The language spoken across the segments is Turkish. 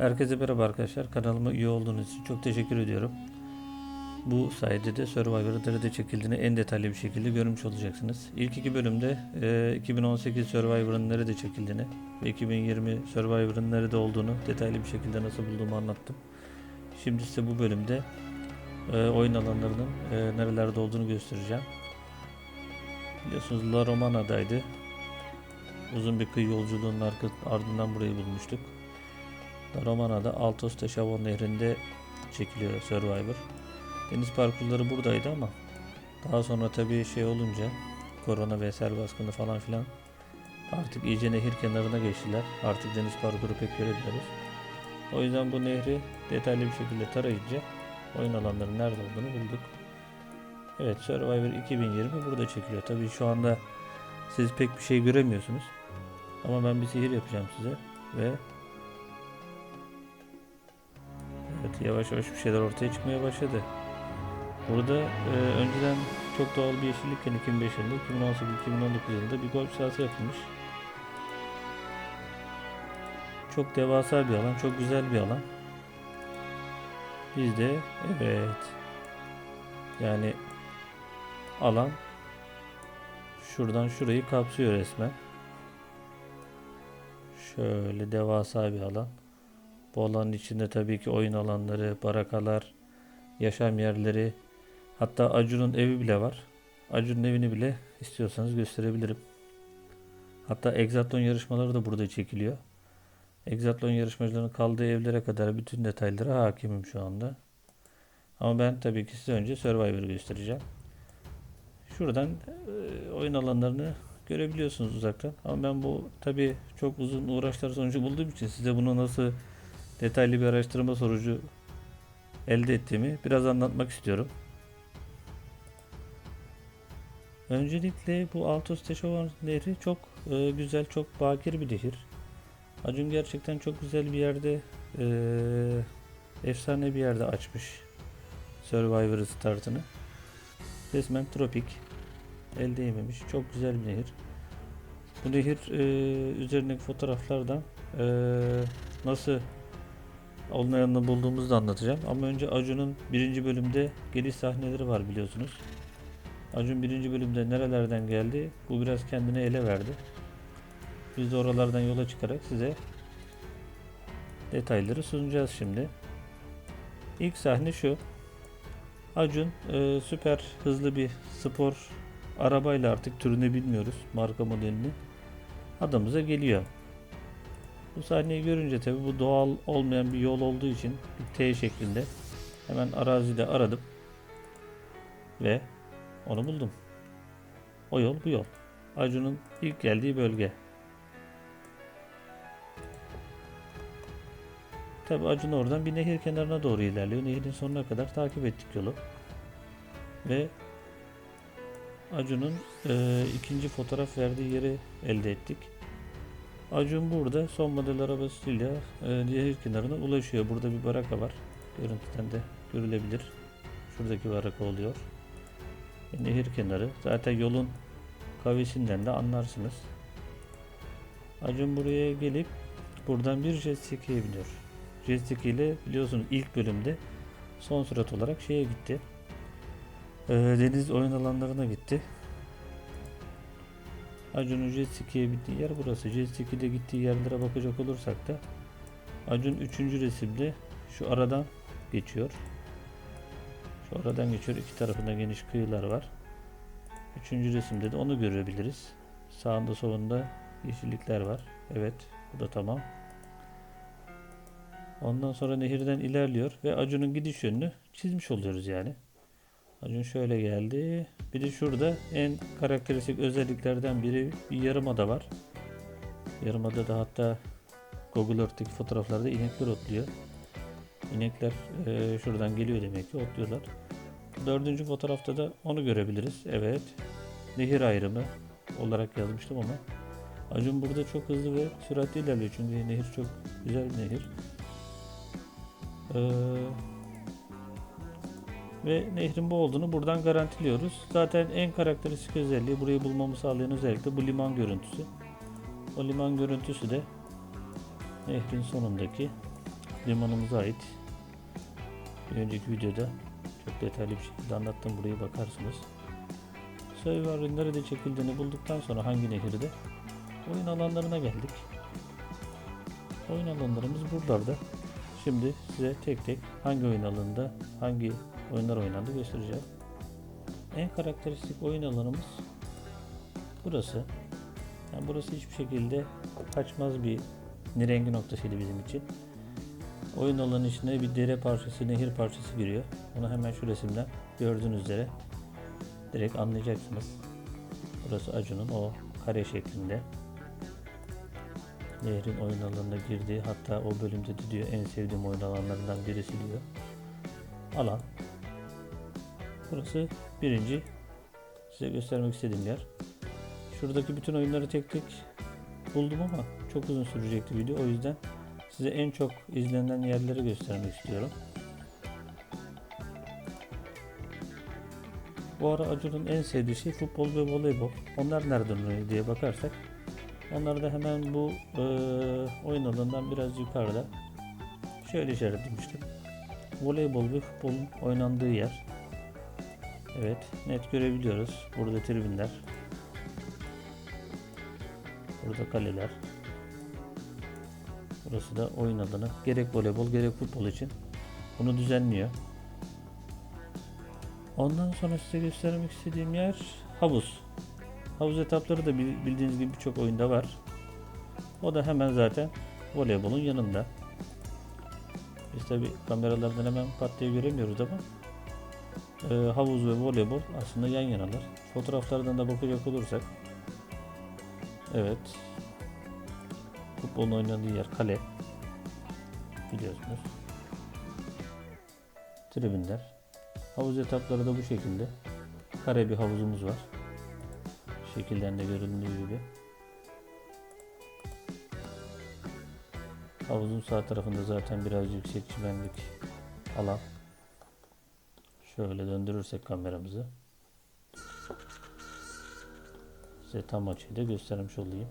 Herkese merhaba arkadaşlar. Kanalıma üye olduğunuz için çok teşekkür ediyorum. Bu sayede de Survivor'ı nerede çekildiğini en detaylı bir şekilde görmüş olacaksınız. İlk iki bölümde e, 2018 Survivor'ın nerede çekildiğini ve 2020 Survivor'ın nerede olduğunu detaylı bir şekilde nasıl bulduğumu anlattım. Şimdi size bu bölümde e, oyun alanlarının e, nerelerde olduğunu göstereceğim. Biliyorsunuz La Romana'daydı. Uzun bir kıyı yolculuğunun ardından burayı bulmuştuk. Romana'da Altos de Chavon nehrinde çekiliyor Survivor. Deniz parkurları buradaydı ama daha sonra tabii şey olunca korona ve sel baskını falan filan artık iyice nehir kenarına geçtiler. Artık deniz parkuru pek göremiyoruz. O yüzden bu nehri detaylı bir şekilde tarayınca oyun alanlarının nerede olduğunu bulduk. Evet Survivor 2020 burada çekiliyor. Tabii şu anda siz pek bir şey göremiyorsunuz. Ama ben bir sihir yapacağım size ve yavaş yavaş bir şeyler ortaya çıkmaya başladı. Burada e, önceden çok doğal bir yeşillikken 2005 yılında, 2018-2019 yılında bir golf sahası yapılmış. Çok devasa bir alan, çok güzel bir alan. Biz de evet yani alan şuradan şurayı kapsıyor resmen. Şöyle devasa bir alan. Bu alanın içinde tabii ki oyun alanları, barakalar, yaşam yerleri, hatta Acun'un evi bile var. Acun'un evini bile istiyorsanız gösterebilirim. Hatta Exatlon yarışmaları da burada çekiliyor. Exatlon yarışmacılarının kaldığı evlere kadar bütün detaylara hakimim şu anda. Ama ben tabii ki size önce Survivor'ı göstereceğim. Şuradan e, oyun alanlarını görebiliyorsunuz uzaktan. Ama ben bu tabii çok uzun uğraşlar sonucu bulduğum için size bunu nasıl detaylı bir araştırma sonucu elde ettiğimi biraz anlatmak istiyorum. Öncelikle bu Altos Teşovan Nehri çok e, güzel, çok bakir bir nehir. Acun gerçekten çok güzel bir yerde, e, efsane bir yerde açmış Survivor startını. Resmen tropik, el değmemiş, çok güzel bir nehir. Bu nehir e, üzerindeki fotoğraflardan e, nasıl olmayanını bulduğumuzu da anlatacağım. Ama önce Acun'un birinci bölümde geliş sahneleri var biliyorsunuz. Acun birinci bölümde nerelerden geldi bu biraz kendine ele verdi. Biz de oralardan yola çıkarak size detayları sunacağız şimdi. İlk sahne şu. Acun e, süper hızlı bir spor arabayla artık türünü bilmiyoruz marka modelini adamıza geliyor. Bu sahneyi görünce tabi bu doğal olmayan bir yol olduğu için bir T şeklinde hemen arazide aradım ve onu buldum. O yol bu yol. Acun'un ilk geldiği bölge. Tabi Acun oradan bir nehir kenarına doğru ilerliyor. Nehirin sonuna kadar takip ettik yolu. Ve Acun'un e, ikinci fotoğraf verdiği yeri elde ettik. Acun burada son model arabasıyla e, nehir kenarına ulaşıyor. Burada bir baraka var. Görüntüden de görülebilir. Şuradaki baraka oluyor. E, nehir kenarı. Zaten yolun kavisinden de anlarsınız. Acun buraya gelip buradan bir jet ski'ye biniyor. Jet ski ile biliyorsunuz ilk bölümde son sürat olarak şeye gitti. E, deniz oyun alanlarına gitti. Acun'un jet ski'ye gittiği yer burası. Jet ski'de gittiği yerlere bakacak olursak da Acun 3. resimde şu aradan geçiyor. Şu aradan geçiyor. İki tarafında geniş kıyılar var. 3. resimde de onu görebiliriz. Sağında solunda yeşillikler var. Evet, bu da tamam. Ondan sonra nehirden ilerliyor ve Acun'un gidiş yönünü çizmiş oluyoruz yani. Acun şöyle geldi. Bir de şurada en karakteristik özelliklerden biri bir yarımada var. Yarımada da hatta Google Earth'teki fotoğraflarda inekler otluyor. İnekler e, şuradan geliyor demek ki otluyorlar. Dördüncü fotoğrafta da onu görebiliriz. Evet. Nehir ayrımı olarak yazmıştım ama Acun burada çok hızlı ve süratli ilerliyor çünkü nehir çok güzel bir nehir. Ee, ve nehrin bu olduğunu buradan garantiliyoruz. Zaten en karakteristik özelliği burayı bulmamı sağlayan özellik de bu liman görüntüsü. O liman görüntüsü de nehrin sonundaki limanımıza ait. Bir önceki videoda çok detaylı bir şekilde anlattım. Buraya bakarsınız. Survivor nerede çekildiğini bulduktan sonra hangi nehirde oyun alanlarına geldik. Oyun alanlarımız buralarda. Şimdi size tek tek hangi oyun alanında hangi oyunlar oynandı göstereceğim. En karakteristik oyun alanımız burası. Yani burası hiçbir şekilde kaçmaz bir nirengi noktasıydı bizim için. Oyun alanı içine bir dere parçası, nehir parçası giriyor. Onu hemen şu resimden gördüğünüz üzere direkt anlayacaksınız. Burası Acun'un o kare şeklinde nehrin oyun alanına girdiği hatta o bölümde de diyor en sevdiğim oyun alanlarından birisi diyor. Alan. Burası birinci size göstermek istediğim yer. Şuradaki bütün oyunları tek tek buldum ama çok uzun sürecekti video. O yüzden size en çok izlenen yerleri göstermek istiyorum. Bu ara Acun'un en sevdiği şey futbol ve voleybol. Onlar nereden oynuyor diye bakarsak onlar da hemen bu e, oyun alanından biraz yukarıda. Şöyle işaretlemiştim. Voleybol ve futbolun oynandığı yer. Evet, net görebiliyoruz. Burada tribünler. Burada kaleler. Burası da oyun alanı. Gerek voleybol gerek futbol için bunu düzenliyor. Ondan sonra size göstermek istediğim yer havuz. Havuz etapları da bil- bildiğiniz gibi birçok oyunda var. O da hemen zaten voleybolun yanında. Biz tabi kameralardan hemen pat diye göremiyoruz ama e, havuz ve voleybol aslında yan yanalar. Fotoğraflardan da bakacak olursak evet futbolun oynandığı yer kale biliyorsunuz. Tribünler. Havuz etapları da bu şekilde. Kare bir havuzumuz var. Şekilden de görüldüğü gibi. Havuzun sağ tarafında zaten biraz yüksek çimenlik alan. Şöyle döndürürsek kameramızı. Size tam açıyla göstermiş olayım.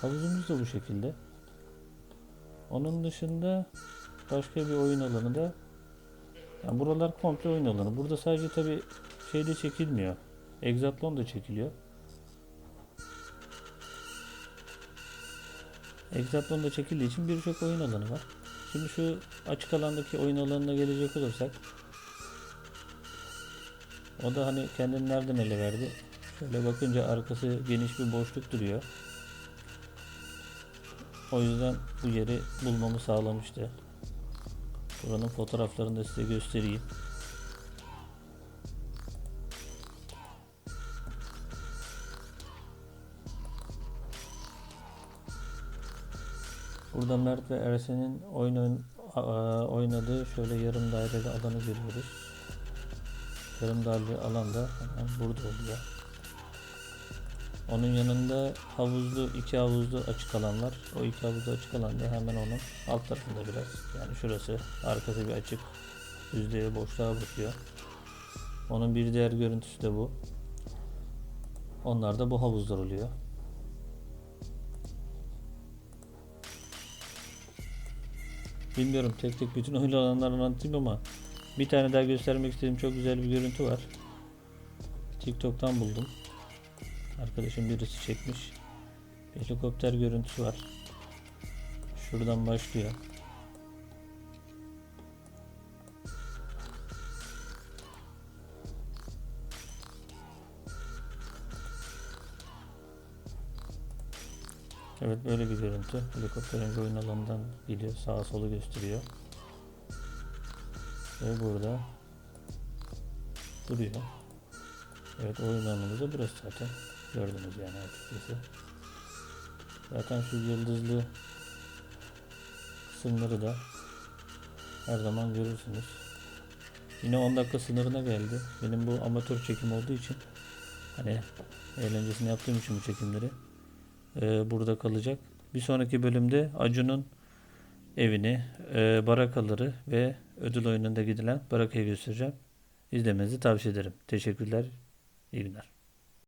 Havuzumuz da bu şekilde. Onun dışında başka bir oyun alanı da yani buralar komple oyun alanı. Burada sadece tabi şeyde çekilmiyor. Exatlon da çekiliyor. Exatlon da çekildiği için birçok oyun alanı var. Şimdi şu açık alandaki oyun alanına gelecek olursak o da hani kendini nereden ele verdi? Şöyle bakınca arkası geniş bir boşluk duruyor. O yüzden bu yeri bulmamı sağlamıştı. Buranın fotoğraflarını da size göstereyim. Burada Mert ve Ersen'in oyun oynadığı şöyle yarım daireli alanı görüyoruz. Yarım daireli alan da hemen burada oluyor. Onun yanında havuzlu, iki havuzlu açık alan var. O iki havuzlu açık alan da hemen onun alt tarafında biraz. Yani şurası arkası bir açık. Yüzdeye boşluğa bakıyor. Onun bir diğer görüntüsü de bu. Onlar da bu havuzlar oluyor. Bilmiyorum tek tek bütün oyun alanlarını anlatayım ama bir tane daha göstermek istediğim çok güzel bir görüntü var. TikTok'tan buldum. Arkadaşım birisi çekmiş. Helikopter görüntüsü var. Şuradan başlıyor. Evet böyle bir görüntü. Helikopterin oyun alanından gidiyor. Sağa solu gösteriyor. Ve burada duruyor. Evet oyun alanımız da burası zaten. Gördünüz yani açıkçası. Zaten şu yıldızlı kısımları da her zaman görürsünüz. Yine 10 dakika sınırına geldi. Benim bu amatör çekim olduğu için hani eğlencesini yaptığım için bu çekimleri e, burada kalacak. Bir sonraki bölümde Acun'un evini, e, barakaları ve ödül oyununda gidilen barakayı göstereceğim. İzlemenizi tavsiye ederim. Teşekkürler. İyi günler.